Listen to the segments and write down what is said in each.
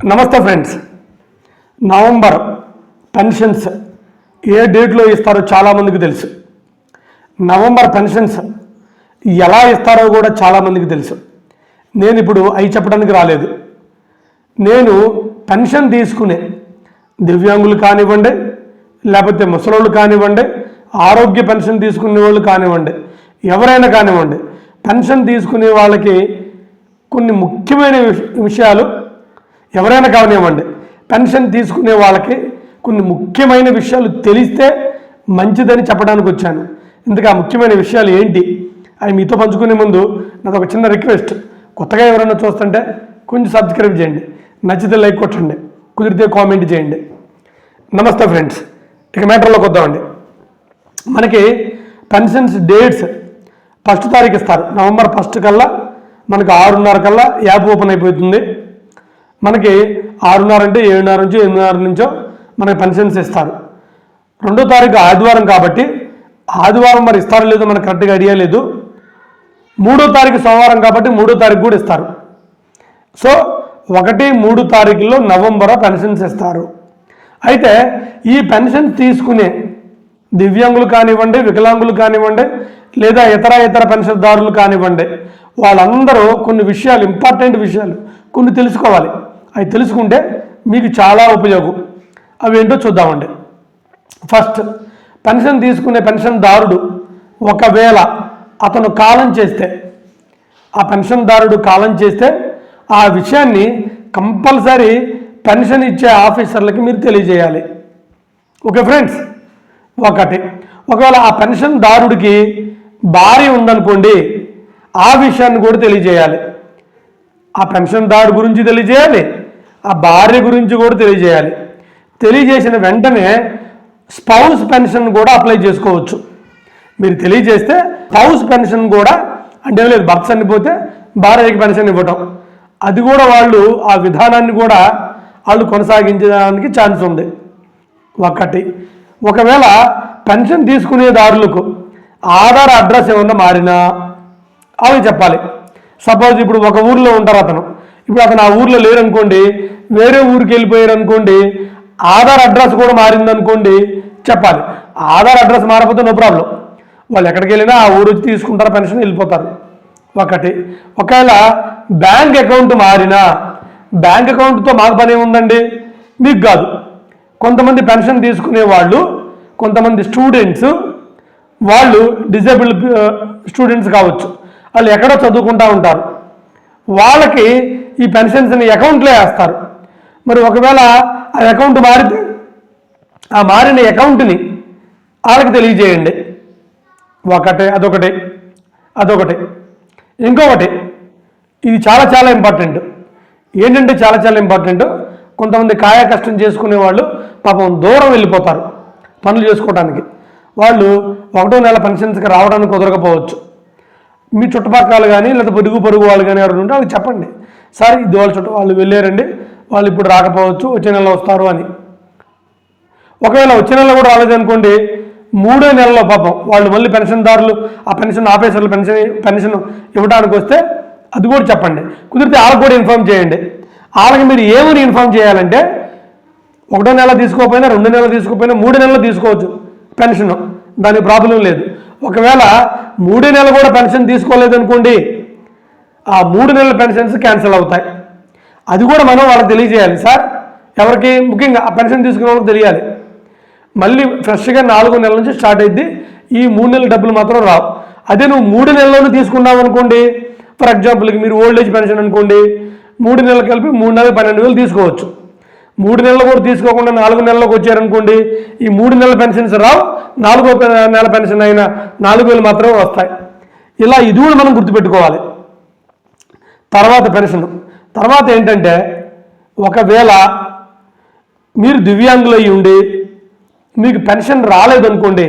నమస్తే friends. November pensions ఏ డేట్లో ఇస్తారో చాలామందికి తెలుసు. నవంబర్ పెన్షన్స్ ఎలా ఇస్తారో కూడా చాలామందికి తెలుసు. నేను ఇప్పుడు అవి చెప్పడానికి రాలేదు. నేను పెన్షన్ తీసుకునే దివ్యాంగులు కానివ్వండి లేకపోతే ముసలోళ్ళు కానివ్వండి ఆరోగ్య పెన్షన్ తీసుకునే వాళ్ళు కానివ్వండి ఎవరైనా కానివ్వండి పెన్షన్ తీసుకునే వాళ్ళకి కొన్ని ముఖ్యమైన విషయాలు ఎవరైనా కావనివ్వండి పెన్షన్ తీసుకునే వాళ్ళకి కొన్ని ముఖ్యమైన విషయాలు తెలిస్తే మంచిదని చెప్పడానికి వచ్చాను. ఇందుకు ఆ ముఖ్యమైన విషయాలు ఏంటి? అవి మీతో పంచుకునే ముందు నాకు ఒక చిన్న రిక్వెస్ట్. కొత్తగా ఎవరైనా చూస్తుంటే కొంచెం సబ్స్క్రైబ్ చేయండి. నచ్చితే లైక్ కొట్టండి. కుదిరితే కామెంట్ చేయండి. నమస్తే ఫ్రెండ్స్. ఇక మ్యాటర్లోకి వద్దామండి. మనకి పెన్షన్స్ డేట్స్ ఫస్ట్ తారీఖు ఇస్తారు. నవంబర్ ఫస్ట్ కల్లా మనకు ఆరున్నర కల్లా యాప్ ఓపెన్ అయిపోతుంది. మనకి ఆరున్నర అంటే ఏడున్నర నుంచి ఎనిమిదిన్నర నుంచో మనకి పెన్షన్స్ ఇస్తారు. రెండో తారీఖు ఆదివారం కాబట్టి ఆదివారం మరి ఇస్తారో లేదో మనకు కరెక్ట్గా ఐడియా లేదు. మూడో తారీఖు సోమవారం కాబట్టి మూడో తారీఖు కూడా ఇస్తారు. సో ఒకటి మూడు తారీఖుల్లో నవంబర్ పెన్షన్స్ ఇస్తారు. అయితే ఈ పెన్షన్ తీసుకునే దివ్యాంగులు కానివ్వండి వికలాంగులు కానివ్వండి లేదా ఇతర ఇతర పెన్షన్దారులు కానివ్వండి వాళ్ళందరూ కొన్ని విషయాలు ఇంపార్టెంట్ విషయాలు కొన్ని తెలుసుకోవాలి. అవి తెలుసుకుంటే మీకు చాలా ఉపయోగం. అవి ఏంటో చూద్దామండి. ఫస్ట్ పెన్షన్ తీసుకునే పెన్షన్దారుడు ఒకవేళ అతను కాలం చేస్తే ఆ పెన్షన్దారుడు కాలం చేస్తే ఆ విషయాన్ని కంపల్సరీ పెన్షన్ ఇచ్చే ఆఫీసర్లకి మీరు తెలియజేయాలి. Okay friends? ఒకటి ఒకవేళ ఆ పెన్షన్దారుడికి భార్య ఉందనుకోండి ఆ విషయాన్ని కూడా తెలియజేయాలి. ఆ పెన్షన్దారు గురించి తెలియజేయాలి. ఆ భార్య గురించి కూడా తెలియజేయాలి. తెలియజేసిన వెంటనే స్పౌస్ పెన్షన్ కూడా అప్లై చేసుకోవచ్చు. మీరు తెలియజేస్తే స్పౌస్ పెన్షన్ కూడా అంటే లేదు భర్త చనిపోతే భార్యకి పెన్షన్ ఇవ్వటం. అది కూడా వాళ్ళు ఆ విధానాన్ని కూడా వాళ్ళు కొనసాగించడానికి ఛాన్స్ ఉంది. ఒకటి. ఒకవేళ పెన్షన్ తీసుకునేదారులకు ఆధార్ అడ్రస్ ఏమన్నా మారినా అవి చెప్పాలి. సపోజ్ ఇప్పుడు ఒక ఊర్లో ఉంటారు అతను. ఇప్పుడు అతను ఆ ఊర్లో లేరనుకోండి వేరే ఊరికి వెళ్ళిపోయారు అనుకోండి ఆధార్ అడ్రస్ కూడా మారిందనుకోండి చెప్పాలి. ఆధార్ అడ్రస్ మారకపోతే నో ప్రాబ్లం వాళ్ళు ఎక్కడికి వెళ్ళినా ఆ ఊరు వచ్చి తీసుకుంటారు పెన్షన్ వెళ్ళిపోతారు. ఒకటి. ఒకవేళ బ్యాంక్ అకౌంట్ మారినా బ్యాంక్ అకౌంట్తో మాకు పని ఏముందండి? మీకు కాదు. కొంతమంది పెన్షన్ తీసుకునే వాళ్ళు కొంతమంది స్టూడెంట్స్ వాళ్ళు డిజేబుల్ స్టూడెంట్స్ కావచ్చు. వాళ్ళు ఎక్కడో చదువుకుంటూ ఉంటారు. వాళ్ళకి ఈ పెన్షన్స్ని అకౌంట్లో వేస్తారు. మరి ఒకవేళ ఆ అకౌంట్ మారితే ఆ మారిన అకౌంట్ని వాళ్ళకి తెలియజేయండి. ఒకటే అదొకటి అదొకటి. ఇంకొకటి ఇది చాలా చాలా ఇంపార్టెంట్ ఏంటంటే చాలా చాలా ఇంపార్టెంట్ కొంతమంది కాయ కష్టం చేసుకునే వాళ్ళు పాపం దూరం వెళ్ళిపోతారు పనులు చేసుకోవడానికి వాళ్ళు ఒకటో నెల పెన్షన్స్కి రావడానికి కుదరకపోవచ్చు. మీ చుట్టుపక్కల కానీ లేదా పొరుగు పొరుగు వాళ్ళు కానీ ఎవరు ఉంటే వాళ్ళకి చెప్పండి. సార్ ఇది వాళ్ళ చుట్టూ వాళ్ళు వెళ్ళారండి. వాళ్ళు ఇప్పుడు రాకపోవచ్చు వచ్చే నెలలో వస్తారు అని. ఒకవేళ వచ్చే నెలలో కూడా రాలేదనుకోండి మూడో నెలలో పాపం వాళ్ళు మళ్ళీ పెన్షన్దారులు ఆ పెన్షన్ ఆఫీసర్లు పెన్షన్ పెన్షన్ ఇవ్వడానికి వస్తే అది కూడా చెప్పండి. కుదిరితే వాళ్ళకి కూడా ఇన్ఫామ్ చేయండి. వాళ్ళకి మీరు ఏమని ఇన్ఫామ్ చేయాలంటే ఒకటో నెల తీసుకోకపోయినా రెండు నెలలు తీసుకోకపోయినా మూడు నెలలు తీసుకోవచ్చు పెన్షన్. దానికి ప్రాబ్లం లేదు. ఒకవేళ మూడో నెలలు కూడా పెన్షన్ తీసుకోలేదనుకోండి ఆ మూడు నెలల పెన్షన్స్ క్యాన్సిల్ అవుతాయి. అది కూడా మనం వాళ్ళకి తెలియజేయాలి సార్. ఎవరికి? ముఖ్యంగా ఆ పెన్షన్ తీసుకునే వాళ్ళకి తెలియాలి. మళ్ళీ ఫ్రెష్గా నాలుగో నెలల నుంచి స్టార్ట్ అయింది ఈ మూడు నెలల డబ్బులు మాత్రం రావు. అదే నువ్వు మూడు నెలల్లోనే తీసుకున్నావు అనుకోండి ఫర్ ఎగ్జాంపుల్కి మీరు ఓల్డ్ ఏజ్ పెన్షన్ అనుకోండి మూడు నెలలు కలిపి మూడు నెలలు పన్నెండు వేలు తీసుకోవచ్చు. మూడు నెలలు కూడా తీసుకోకుండా నాలుగు నెలలకు వచ్చారనుకోండి ఈ మూడు నెలల పెన్షన్స్ రావు. నాలుగో నెల పెన్షన్ అయిన నాలుగు వేలు మాత్రమే వస్తాయి. ఇలా ఇది కూడా మనం గుర్తుపెట్టుకోవాలి. తర్వాత పెన్షన్. తర్వాత ఏంటంటే ఒకవేళ మీరు దివ్యాంగులు అయి ఉండి మీకు పెన్షన్ రాలేదనుకోండి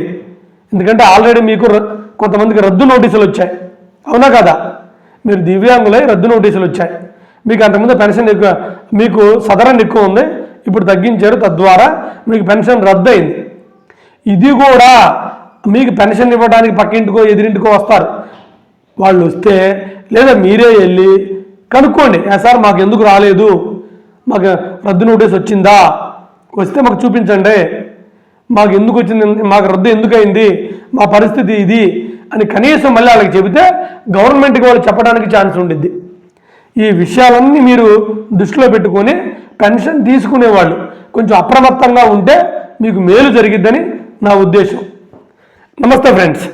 ఎందుకంటే ఆల్రెడీ మీకు కొంతమందికి రద్దు నోటీసులు వచ్చాయి. అవునా కదా? మీరు దివ్యాంగులై రద్దు నోటీసులు వచ్చాయి. మీకు అంతకుముందు పెన్షన్ ఎక్కువ మీకు సదరన్ ఎక్కువ ఉంది ఇప్పుడు తగ్గించారు తద్వారా మీకు పెన్షన్ రద్దు అయింది ఇది కూడా మీకు పెన్షన్ ఇవ్వడానికి పక్కింటికో ఎదిరింటికో వస్తారు. వాళ్ళు వస్తే లేదా మీరే వెళ్ళి కనుక్కోండి. సార్ మాకు ఎందుకు రాలేదు? మాకు రద్దు నోటీస్ వచ్చిందా? వస్తే మాకు చూపించండి. మాకు ఎందుకు వచ్చింది? మాకు రద్దు ఎందుకు అయింది మా పరిస్థితి ఇది అని కనీసం మళ్ళీ వాళ్ళకి చెబితే గవర్నమెంట్కి వాళ్ళు చెప్పడానికి ఛాన్స్ ఉండిద్ది. ఈ విషయాలన్నీ మీరు దృష్టిలో పెట్టుకొని పెన్షన్ తీసుకునేవాళ్ళు కొంచెం అప్రమత్తంగా ఉంటే మీకు మేలు జరిగిద్దని నా ఉద్దేశం. నమస్తే ఫ్రెండ్స్.